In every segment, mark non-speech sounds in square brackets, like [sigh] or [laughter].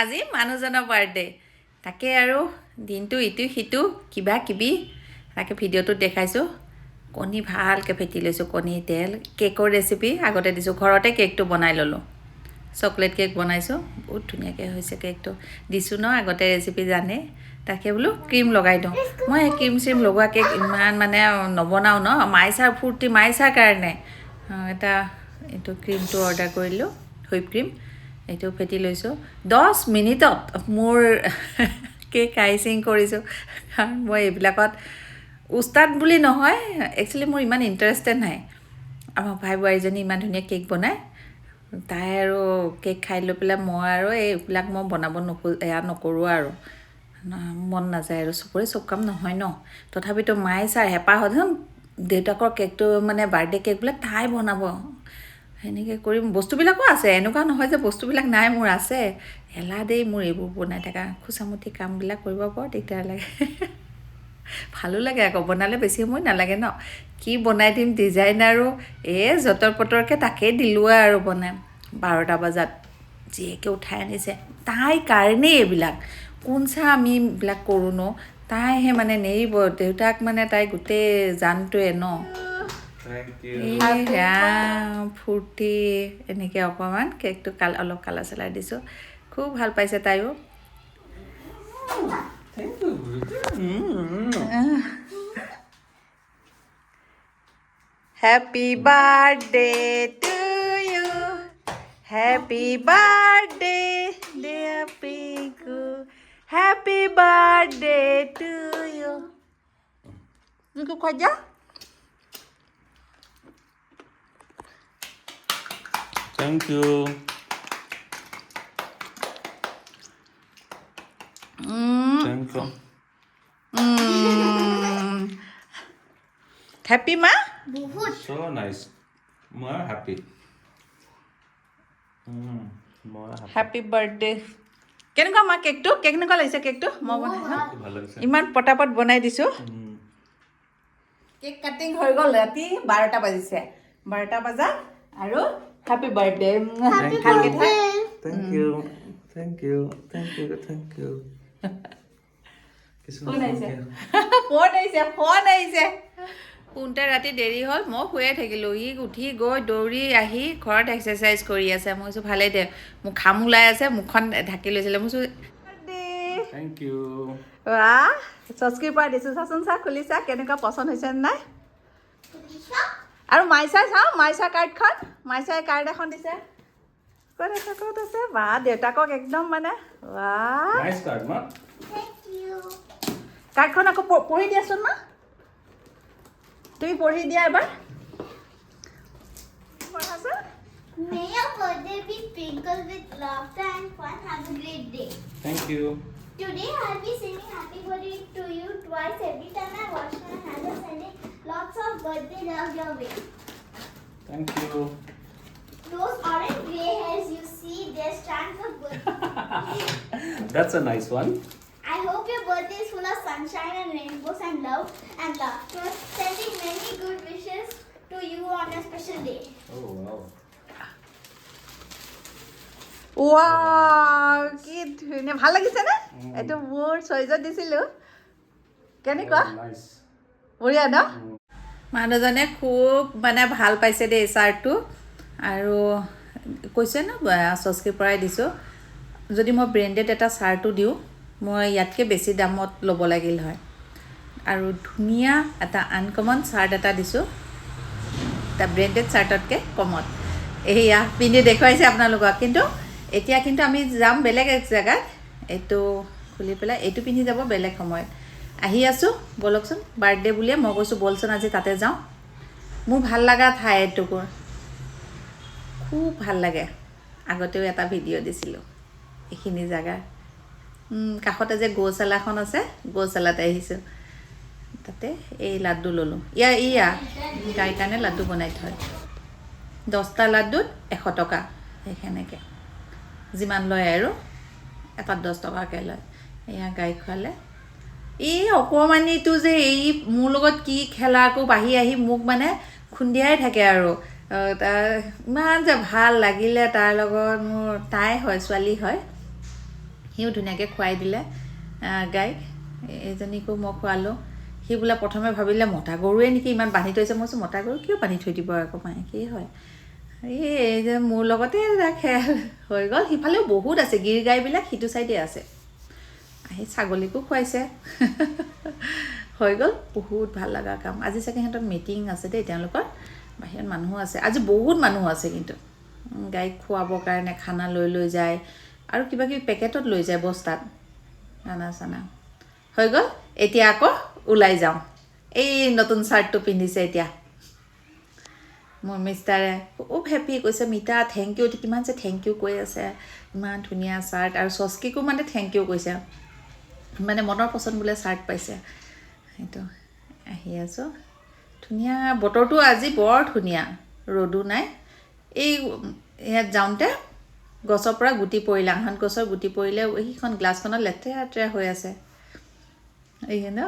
আজি মানুহজনৰ বাৰ্থডে তাকে আৰু দিনটো ইটো সিটো কিবা কিবি। তাকে ভিডিঅ'টোত দেখাইছোঁ। কণী ভালকৈ ফেটি লৈছোঁ কণী তেল কেকৰ ৰেচিপি আগতে দিছোঁ ঘৰতে কেকটো বনাই ল'লোঁ। চকলেট কেক বনাইছোঁ বহুত ধুনীয়াকৈ হৈছে কেকটো। দিছোঁ ন আগতে ৰেচিপি জানে। তাকে বোলো ক্ৰীম লগাই দিওঁ। মই এই ক্ৰীম চিম লগোৱা কেক ইমান মানে নবনাওঁ ন। মাইচাৰ ফূৰ্তি মাইচাৰ কাৰণে। এটা এইটো ক্ৰীমটো অৰ্ডাৰ কৰিলোঁ হুইপ ক্ৰীম এইটো ফেটি লৈছোঁ। দহ মিনিটত মোৰ [laughs] কেক আইচিং কৰিছোঁ। কাৰণ মই এইবিলাকত উস্তাদ বুলি নহয় একচুৱেলি মোৰ ইমান ইণ্টাৰেষ্টেড নাই। আমাৰ ভাই বোৱাৰীজনী ইমান ধুনীয়া কেক বনায়। তাই আৰু কেক খাই লৈ পেলাই মই আৰু এইবিলাক মই বনাব নোখোজ এয়া নকৰোঁ আৰু। মন নাযায় আৰু চবৰে চব কাম নহয় ন। তথাপিতো মায়ে চাই হেঁপাহ "হুম, দেউতাকৰ কেকটো মানে বাৰ্থডে কেক বোলে তাই বনাব। সেনেকৈ কৰি বস্তুবিলাকো আছে এনেকুৱা নহয় যে বস্তুবিলাক নাই মোৰ আছে। এলাহ দেই মোৰ এইবোৰ বনাই থকা। খোচামুঠি কামবিলাক কৰিব বৰ দিগদাৰ লাগে। ভালো লাগে আকৌ বনালে বেছি সময় নালাগে ন? কি বনাই দিম ডিজাইন আৰু এই যতৰ পটৰকৈ তাকেই দিলোঁ আৰু বনাই। বাৰটা বজাত জীয়েকে উঠাই আনিছে। তাই কাৰণেই এইবিলাক। কোন চা আমি এইবিলাক কৰোঁ ন? তাইহে মানে নেৰিব। দেউতাক মানে তাই গোটেই জানটোৱে ন. ৰাম ফূৰ্তি এনেকৈ অকণমান কেকটো কাল অলপ কালাৰ চালাৰ দিছোঁ। খুব ভালো পাইছে তাইও। Happy birthday to you happy birthday dear Piku happy birthday to you খোৱা Hmm. Happy ma? So nice. More happy. Mm. More happy. Happy birthday. কেনেকুৱা মা কেকটো কেনেকুৱা লাগিছে কেকটো মই বনাইছোঁ লাগিছে ইমান পটাপট বনাই দিছোঁ Mm. কেক কাটিং হৈ গ'ল ৰাতি বাৰটা বাজিছে বাৰটা বজাত আৰু হেপী বাৰ্থডে ভালকৈ থাক Thank you. Thank you. Thank you. Thank you. Phone আহিছে thank you. [laughs] ফোন আহিছে ফোন আহিছে। ৰাতি দেৰি হ'ল মই শুয়ে থাকিলোঁ। ই উঠি গৈ দৌৰি আহি ঘৰত এক্সাৰচাইজ কৰি আছে। মই কৈছোঁ ভালেই দে। মোক ঘাম ওলাই আছে মুখখন ঢাকি লৈছিলে। মই Thank you. চচকিৰ পৰা দিছোঁ। চাচোন চা খুলি চা কেনেকুৱা পচন্দ হৈছে নে নাই? আৰু মাইচাই চাওঁ মাইচা কাৰ্ডখন মাইচাই কাৰ্ড এখন দিছে ক'ত আছে ক'ত আছে বা দেউতাকক একদম মানে বাহ Nice card, ma. কাৰ্ডখন আকৌ প- পঢ়ি দিয়াচোন মা তুমি পঢ়ি দিয়া এবাৰ পঢ়াচোন May your birthday be sprinkled with laughter and fun. Have a great day. Thank you. Today I'll be singing happy birthday to you twice every time I wash my hands and sending lots of birthday love your way. Thank you. Those orange gray hairs you see, they stand of good. [laughs] That's a nice one. I hope your birthday is full of sunshine and rainbows and love and laughter. Sending many good wishes to you on a special day. Oh, wow. কি ধুনীয়া ভাল লাগিছেনে এইটো মোৰ চইজত দিছিলোঁ। কেনেকুৱা. বঢ়িয়া ন? মানুহজনে খুব মানে ভাল পাইছে দেই চাৰ্টটো। আৰু কৈছে ন চচকিৰ পৰাই দিছোঁ। যদি মই ব্ৰেণ্ডেড এটা চাৰ্টো দিওঁ মই ইয়াতকৈ বেছি দামত ল'ব লাগিল হয়। আৰু ধুনীয়া এটা আনকমন চাৰ্ট এটা দিছোঁ। এটা ব্ৰেণ্ডেড চাৰ্টতকৈ কমত। এয়া পিন্ধি দেখুৱাইছে আপোনালোকক। কিন্তু এতিয়া কিন্তু আমি যাম বেলেগ এক জেগাত। এইটো খুলি পেলাই, এইটো পিন্ধি যাব বেলেগ সময়ত। আহি আছোঁ, ব'লকচোন, বাৰ্থডে বুলিয়ে মই কৈছোঁ, ব'লচোন আজি তাতে যাওঁ। মোৰ ভালো লগা ঠাই এটুকুৰ খুব ভালো লাগে। আগতেও এটা ভিডিঅ' দিছিলোঁ, এইখিনি জেগাৰ। কাষতে যে গৌচালাখন আছে গৌচালাতে আহিছোঁ। তাতে এই লাড্ডু ল'লোঁ। ইয়া ইয়া, গাই কাৰণে লাড্ডু বনাই থয়। দহটা লাড্ডুত এশ টকা সেই সেনেকৈ যিমান লয় আৰু এটাত দহ টকাকৈ লয়। এয়া গাই খোৱালে। এই অকণমানিটো যে এই মোৰ লগত কি খেলা আকৌ বাঢ়ি আহি মোক মানে খুন্দিয়াই থাকে আৰু। ইমান যে ভাল লাগিলে তাৰ লগত মোৰ তাই হয় ছোৱালী হয়। সিও ধুনীয়াকৈ খুৱাই দিলে গাইক। এজনীকো মই খোৱালোঁ। সি বোলে প্ৰথমে ভাবিলে মতা গৰুৱে নেকি ইমান বান্ধি থৈছে। মই কৈছোঁ মতা গৰু কিয় বান্ধি থৈ দিব আকৌ মায়ে? কি হয়? এই যে মোৰ লগতে ৰাখে হৈ গ'ল। সিফালেও বহুত আছে গিৰ গাইবিলাক সিটো চাইডে আছে। আহি ছাগলীকো খুৱাইছে। হৈ গ'ল বহুত ভাল লগা কাম। আজি চাগে সিহঁতৰ মিটিং আছে দেই তেওঁলোকৰ। বাহিৰত মানুহো আছে। আজি বহুত মানুহ আছে কিন্তু। গাইক খুৱাবৰ কাৰণে খানা লৈ লৈ যায়। আৰু কিবা কিবি পেকেটত লৈ যায় বস্তাত। দানা চানা হৈ গ'ল এতিয়া আকৌ ওলাই যাওঁ। এই নতুন চাৰ্টটো পিন্ধিছে এতিয়া। মোৰ মিষ্টাৰে খুব হেপী কৈছে মিতা থেংক ইউ কিমান যে থেংক ইউ কৈ আছে ইমান ধুনীয়া চাৰ্ট আৰু চস্কিকো মানে থেংক ইউ কৈছে। মানে মনৰ পচন্দ বোলে চাৰ্ট পাইছে। সেইটো আহি আছোঁ। ধুনীয়া বতৰটো আজি বৰ ধুনীয়া ৰ'দো নাই। এই ইয়াত যাওঁতে গছৰ পৰা গুটি পৰিলে আহত গছৰ গুটি পৰিলে সেইখন গ্লাছখনত লেতেৰা লেতেৰা হৈ আছে। এই ন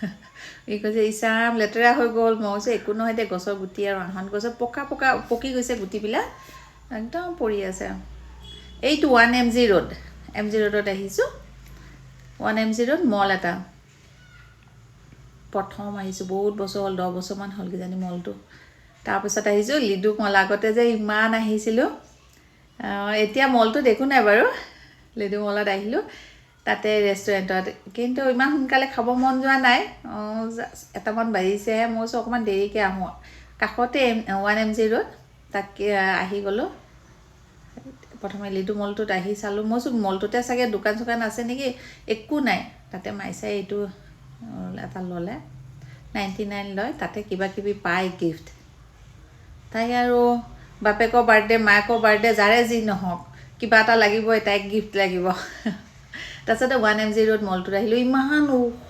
[laughs] ই কৈছে ইচাম লেতেৰা হৈ গ'ল মই কৈছোঁ একো নহয় দে গছৰ গুটি আৰু আহত গছৰ পকা পকা পকি গৈছে গুটিবিলাক একদম পৰি আছে। এইটো one M G road M G ৰোডত আহিছোঁ। One M G road mall এটা। প্ৰথম আহিছোঁ বহুত বছৰ হ'ল দহ বছৰমান হ'ল কিজানি মলটো। তাৰপিছত আহিছোঁ লিডু মল আগতে যে ইমান আহিছিলোঁ। আহ, এতিয়া মলটো দেখো নাই বাৰু লিডু মলত আহিলোঁ। তাতে ৰেষ্টুৰেণ্টত কিন্তু ইমান সোনকালে খাব মন যোৱা নাই। এটামান বাজিছেহে মই কৈছোঁ অকণমান দেৰিকৈ আহোঁ। কাষতে ওৱান এম জি ৰোড তাকে আহ, গ'লোঁ। প্ৰথমে লিডু মলটোত আহি চালোঁ। মই চোন মলটোতে চাগে দোকান চোকান আছে নেকি? একো নাই। তাতে মাইচাই এইটো এটা ল'লে। নাইণ্টি নাইন লয়। তাতে কিবা কিবি পায় গিফ্ট তাই আৰু বাপেকৰ বাৰ্থডে মাকৰ বাৰ্থডে যাৰে যি নহওক কিবা এটা লাগিবই তাইক গিফ্ট লাগিব। [laughs] তাৰপিছতে ওৱান এম জি ৰোড মলটোত আহিলোঁ। ইমান ওখ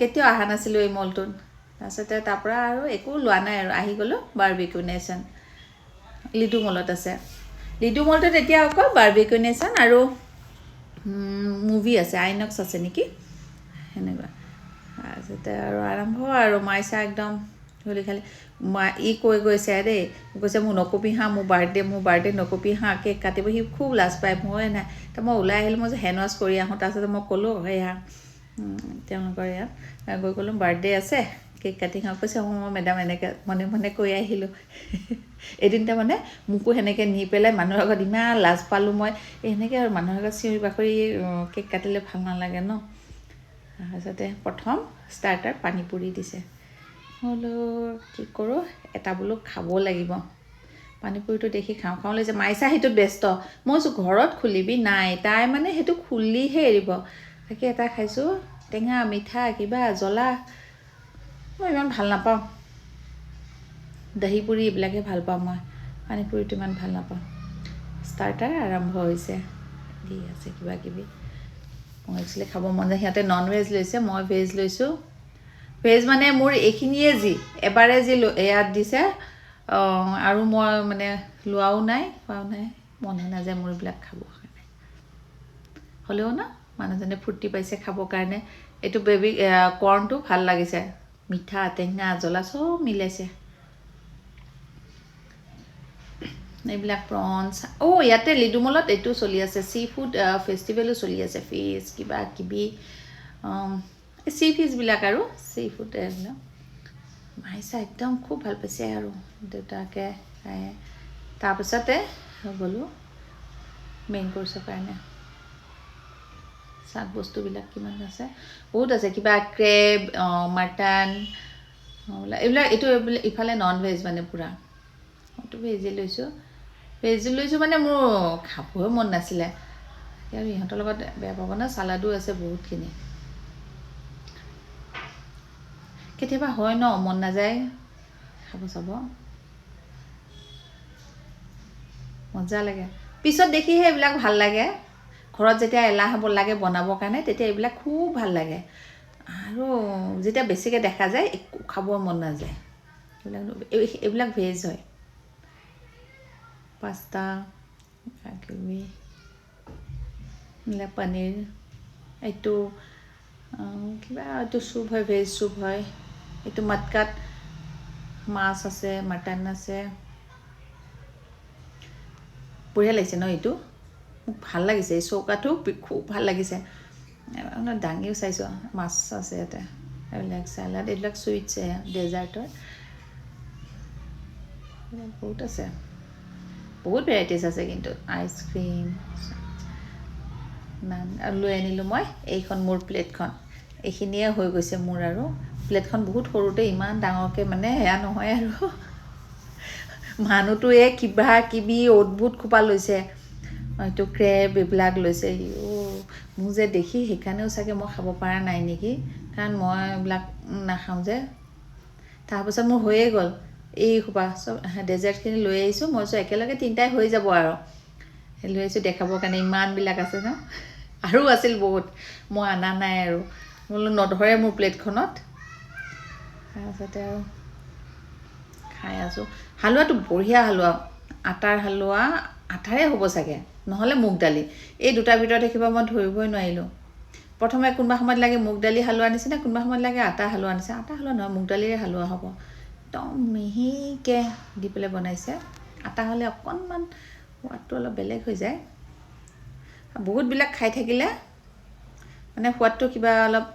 কেতিয়াও অহা নাছিলোঁ এই মলটোত। তাৰপিছতে তাৰ পৰা আৰু একো লোৱা নাই আৰু আহি গ'লোঁ বাৰ্বিকিউ নেশ্যন। লিডু মলত আছে। লিডু মলটোত এতিয়া অকল বাৰ্বিকিউ নেশ্যন আৰু মুভি আছে। আইনক্স আছে নেকি? সেনেকুৱা। তাৰপিছতে আৰু আৰম্ভ আৰু মাইচা একদম ধূলি খালি। মা ই কৈ গৈছে দেই কৈছে মোৰ নকবি হাঁ মোৰ বাৰ্থডে মোৰ বাৰ্থডে নকবি হাঁ কেক কাটিব। সি খুব লাজ পায় মই নাই। তো মই ওলাই আহিলোঁ মই যে হেণ্ড ৱাছ কৰি আহোঁ তাৰপিছতে মই ক'লোঁ সেয়া তেওঁলোকৰ ইয়াত গৈ ক'লোঁ বাৰ্থডে আছে কেক কাটি খাওঁ। কৈছে অঁ মই মেডাম এনেকৈ মনে মনে কৈ আহিলোঁ। [laughs] এদিন তাৰমানে মোকো সেনেকৈ নি পেলাই মানুহৰ আগত ইমান লাজ পালোঁ মই। এই সেনেকৈ আৰু মানুহৰ আগত চিঞৰি বাখৰি কেক কাটিলে ভাল নালাগে ন। তাৰপিছতে প্ৰথম ষ্টাৰ্টাৰ পানী পুৰি দিছে। বোলো কি কৰোঁ এটা বোলো খাব লাগিব। পানীপুৰিটো দেখি খাওঁ খাওঁ লাগিছে। মাইচা সেইটোত ব্যস্ত। মই কৈছোঁ ঘৰত খুলিবি? নাই তাই মানে সেইটো খুলিহে এৰিব। তাকে এটা খাইছোঁ টেঙা মিঠা কিবা জ্বলা। মই ইমান ভাল নাপাওঁ। দহি পুৰি এইবিলাকে ভাল পাওঁ মই। পানীপুৰিটো ইমান ভাল নাপাওঁ। ষ্টাৰ্টাৰ আৰম্ভ হৈছে। দি আছে কিবা কিবি মই একচুৱেলি খাব মন যায়। সিহঁতে নন ভেজ লৈছে মই ভেজ লৈছোঁ। ভেজ মানে মোৰ এইখিনিয়ে যি এবাৰে যি ইয়াত দিছে আৰু মই মানে লোৱাও নাই খোৱাও নাই মনে নাযায় মোৰ এইবিলাক খাবৰ কাৰণে। হ'লেও না মানুহজনে ফূৰ্তি পাইছে খাবৰ কাৰণে। এইটো বেবী কৰ্ণটো ভাল লাগিছে। মিঠা টেঙা জ্বলা চব মিলাইছে। এইবিলাক প্ৰনছ অঁ ইয়াতে লিডুমলত এইটো চলি আছে চি ফুড ফেষ্টিভেলো চলি আছে ফিছ কিবা কিবি চি ফিছবিলাক আৰু চি ফুড এইবিলাক মাইচা একদম খুব ভাল পাইছে আৰু দেউতাকে তাৰপিছতে গ'লোঁ মেইন কৰ্চৰ কাৰণে। শাক বস্তুবিলাক কিমান আছে? বহুত আছে কিবা ক্ৰেব মাটন এইবিলাক এইটো এইবিলাক ইফালে নন ভেজ মানে পূৰা। মইতো ভেজে লৈছোঁ। ভেজ লৈছোঁ মানে মোৰ খাবই মন নাছিলে। আৰু ইহঁতৰ লগত বেয়া পাব না চালাডো আছে বহুতখিনি। কেতিয়াবা হয় ন মন নাযায়। খাব চাব। মজা লাগে। পিছত দেখিহে এইবিলাক ভাল লাগে। ঘৰত যেতিয়া এলাহ হ'ব লাগে বনাবৰ কাৰণে তেতিয়া এইবিলাক খুব ভাল লাগে। আৰু যেতিয়া বেছিকৈ দেখা যায় একো খাব মন নাযায়। এইবিলাক এই- এইবিলাক ভেজ হয়। পাস্তা কিবি এইবিলাক পনীৰ। এইটো কিবা এইটো চুপ হয় ভেজ চুপ হয়। এইটো মটকাত মাছ আছে মাটন আছে। বঢ়িয়া লাগিছে ন এইটো? মোক ভাল লাগিছে এই চৌকাটো খুব ভাল লাগিছে। দাঙিও চাইছোঁ মাছ আছে ইয়াতে। এইবিলাক চালাড এইবিলাক চুইটছ ডেজাৰ্টৰ। বহুত আছে। বহুত ভেৰাইটিজ আছে কিন্তু আইচক্ৰীম লৈ আনিলোঁ মই এইখন মোৰ প্লেটখন। এইখিনিয়ে হৈ গৈছে মোৰ আৰু। প্লেটখন বহুত সৰুতে ইমান ডাঙৰকৈ মানে সেয়া নহয় আৰু। মানুহটোৱে কিবা কিবি অদ্ভুত খোপা লৈছে। হয়তো ক্ৰেব এইবিলাক লৈছে। মোক যে দেখি সেইকাৰণেও চাগে মই খাব পৰা নাই নেকি? কাৰণ মই এইবিলাক নাখাওঁ যে। তাৰপাছত মোৰ হৈয়ে গ'ল। এই সোপা চব ডেজাৰ্টখিনি লৈ আহিছোঁ। মই কৈছোঁ একেলগে তিনিটাই হৈ যাব আৰু। লৈ আহিছোঁ দেখাবৰ কাৰণে। ইমানবিলাক আছে ন? আৰু আছিল বহুত। মই অনা নাই আৰু। মই বোলো নধৰে মোৰ প্লেটখনত। তাৰপাছতে আৰু খাই আছোঁ। হালোৱাটো বঢ়িয়া হালোৱা। আটাৰ হালোৱা আটাৰে হ'ব চাগে। নহ'লে মুগ দালি। এই দুটাৰ ভিতৰত দেখিবা মই ধৰিবই নোৱাৰিলোঁ। প্ৰথমে কোনোবা সময়ত লাগে মুগ দালি হালোৱা নিচিনা কোনোবা সময়ত লাগে আটা হালোৱা নিচিনা। আটা হালোৱা নহয় মুগ দালিৰে হালোৱা হ'ব। একদম মিহিকৈ দি পেলাই বনাইছে। আটা হ'লে অকণমান সোৱাদটো অলপ বেলেগ হৈ যায়। বহুতবিলাক খাই থাকিলে মানে সোৱাদটো কিবা অলপ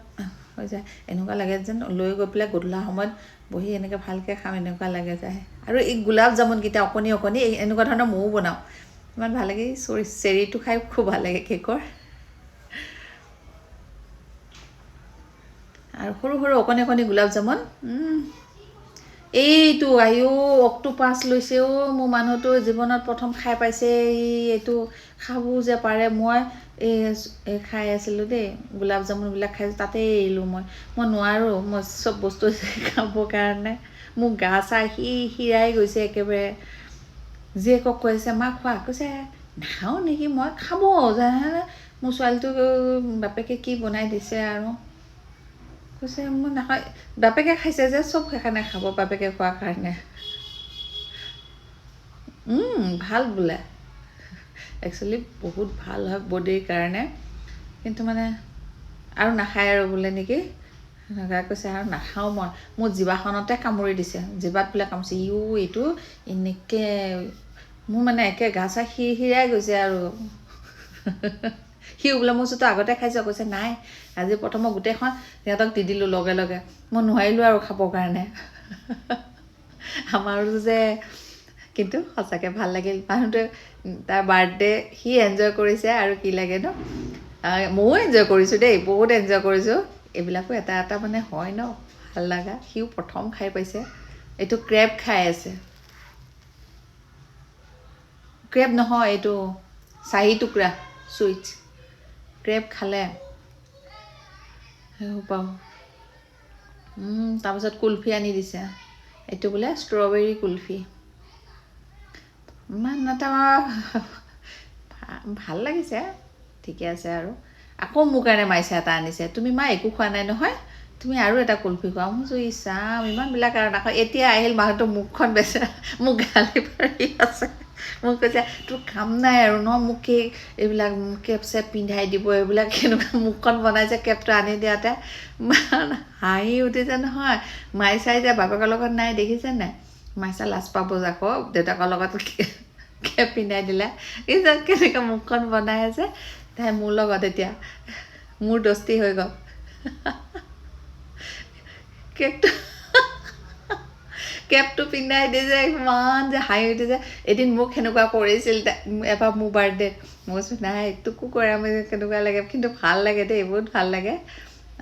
হৈ যায়। এনেকুৱা লাগে যেন লৈ গৈ পেলাই গধূলা সময়ত বহি এনেকৈ ভালকৈ খাম এনেকুৱা লাগে যায়। আৰু এই গোলাপ জামুনকেইটা অকণি অকণি এই এনেকুৱা ধৰণৰ ময়ো বনাওঁ। ইমান ভাল লাগে চৰি চেৰিটো খাই খুব ভাল লাগে কেকৰ। আৰু সৰু সৰু অকণি অকণি গোলাপ জামুন এইটো আইও অক্টোপাছ লৈছে অ' মোৰ মানুহটো জীৱনত প্ৰথম খাই পাইছে ই এইটো খাবও যে পাৰে মই এই এই খাই আছিলোঁ দেই গোলাপ জামুনবিলাক খাইছোঁ তাতে এৰিলোঁ মই। মই নোৱাৰোঁ মই চব বস্তু খাবৰ কাৰণে। মোৰ গা চা সি সিৰাই গৈছে একেবাৰে। জীয়েকক কৈছে মা খোৱা? কৈছে নাখাওঁ নেকি মই খাব জানানে? মোৰ ছোৱালীটোক বাপেকে কি বনাই দিছে আৰু? কৈছে মই নাখায় বাপেকে খাইছে যে চব সেইকাৰণে খাব বাপেকে খোৱাৰ কাৰণে। ভাল বোলে। একচুৱেলি বহুত ভাল হয় বডিৰ কাৰণে। কিন্তু মানে আৰু নাখায় আৰু বোলে নেকি? সেনেকুৱা কৈছে আৰু নাখাওঁ মই। মোৰ জিভাখনতে কামুৰি দিছে। জিভাত বোলে কামুৰিছে। ইও এইটো এনেকৈ মোৰ মানে একে গা চা সিৰ সিৰাই গৈছে আৰু। সিও বোলে মোৰ চোতো আগতে খাইছ কৈছে নাই আজি প্ৰথম মই গোটেইখন সিহঁতক দি দিলোঁ লগে লগে। মই নোৱাৰিলোঁ আৰু খাবৰ কাৰণে। [laughs] আমাৰো যে কিন্তু সঁচাকৈ ভাল লাগিল। মানুহটোৱে তাৰ বাৰ্থডে সি এনজয় কৰিছে আৰু কি লাগে ন? ময়ো এনজয় কৰিছোঁ দেই বহুত এনজয় কৰিছোঁ। এইবিলাকো এটা এটা মানে হয় ন? ভাল লগা। সিও প্ৰথম খাই পাইছে। এইটো ক্ৰেব খাই আছে। ক্ৰেব নহয় এইটো চাহী টুকুৰা চুইটছ ক্ৰেব খালে। উম, তাৰপিছত কুলফি আনি দিছে। এইটো বোলে ষ্ট্ৰবেৰী কুলফি। ইমান এটা ভাল লাগিছে। ঠিকে আছে আৰু। আকৌ মোৰ কাৰণে মাইছে এটা আনিছে। তুমি মা একো খোৱা নাই নহয়। তুমি আৰু এটা কুলফি খোৱা। মই কৈছোঁ ই চাম ইমানবিলাক আৰু নাখাওঁ। এতিয়া আহিল মানুহটো মুখখন বেচেৰা মোক গালি পাৰি আছে। মোক কৈছে তোৰ কাম নাই আৰু ন মোক কি এইবিলাক কেপ চেপ পিন্ধাই দিব এইবিলাক কেনেকুৱা মুখখন বনাইছে কেপটো আনি দিয়াতে। হাঁহি উঠিছে নহয়। মাই চাই যে বাপেকৰ লগত নাই দেখিছে নাই? মাইচা লাজ পাব আকৌ দেউতাকৰ লগত কেপ পিন্ধাই দিলে। যে কেনেকৈ মুখখন বনাই আছে। তাই মোৰ লগত এতিয়া মোৰ দস্তি হৈ গ'ল। [laughs] কেপটো কেপটো পিন্ধাই দি যে ইমান যে হাঁহি উঠিছে এদিন মোক সেনেকুৱা কৰিছিল এবাৰ মোৰ বাৰ্থডেত মই কৈছোঁ নাই তোকো কৰা মই কেনেকুৱা লাগে? কিন্তু ভাল লাগে দেই বহুত ভাল লাগে।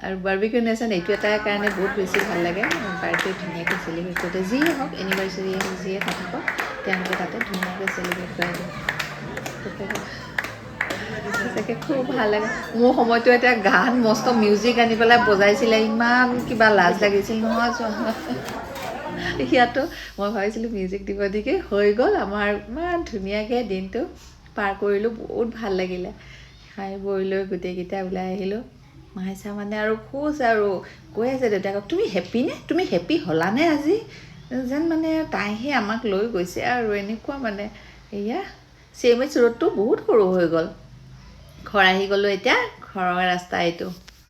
আৰু বাৰ্বিকিউ নেশ্যন এইটো এটাৰ কাৰণে বহুত বেছি ভাল লাগে। বাৰ্থডে ধুনীয়াকৈ চেলিব্ৰেট কৰোঁতে যিয়ে হওক এনিভাৰ্চাৰী হওক যিয়ে নাথাকক তেওঁলোকে তাতে ধুনীয়াকৈ চেলিব্ৰেট কৰে। সঁচাকৈ খুব ভাল লাগে। মোৰ সময়তো এতিয়া গান মস্ত মিউজিক আনি পেলাই বজাইছিলে। ইমান কিবা লাজ লাগিছিল। নহয় চোৱা [laughs] ইয়াতো মই ভাবিছিলোঁ মিউজিক দিব নেকি হৈ গ'ল আমাৰ ইমান ধুনীয়াকৈ দিনটো পাৰ কৰিলোঁ বহুত ভাল লাগিলে। খাই বৈ লৈ গোটেইকেইটা ওলাই আহিলোঁ। মাইচা মানে আৰু খুচ আৰু কৈ আছে দেউতাকক তুমি হেপ্পী নে? তুমি হেপ্পী হ'লানে আজি? যেন মানে তাইহে আমাক লৈ গৈছে আৰু এনেকুৱা মানে। এয়া চি এম এইচ ৰোডটো বহুত সৰু হৈ গ'ল। ঘৰ আহি গ'লোঁ এতিয়া ঘৰৰ ৰাস্তা এইটো।